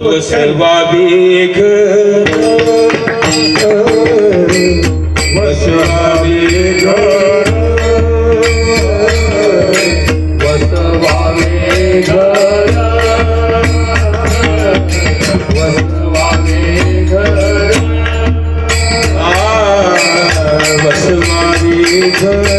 वसवावे घर वसवावे घर वसवावे घर.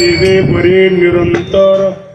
देवे परे निरंतर.